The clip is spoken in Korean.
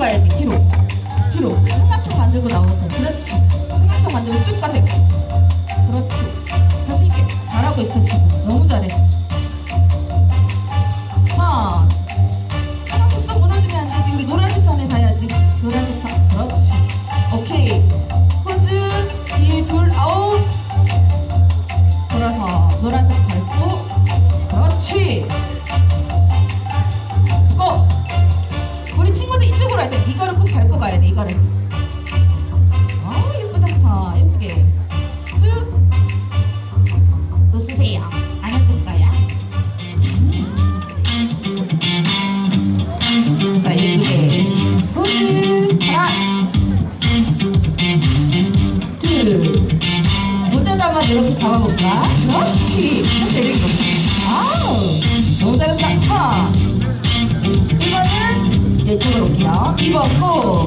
가야지 뒤로. 뒤로. 삼각형 만들고 나오면서 그렇지. 삼각형 만들고 쭉 가세요. 그렇지. 자신 있게 잘하고 있어 지금. 너무 잘해. 하나 하나 또 무너지면 안 되지. 우리 노란색 선에 가야지. 노란색 선 그렇지. 오케이. 포즈. 뒤에 둘 아웃. 돌아서 노란색 밟고. 그렇지 둘 모자다만 이렇게 잡아볼까? 그렇지. 데리고 아우 너무 잘한다. 하나 1번은 이쪽으로 올게요. 2번 고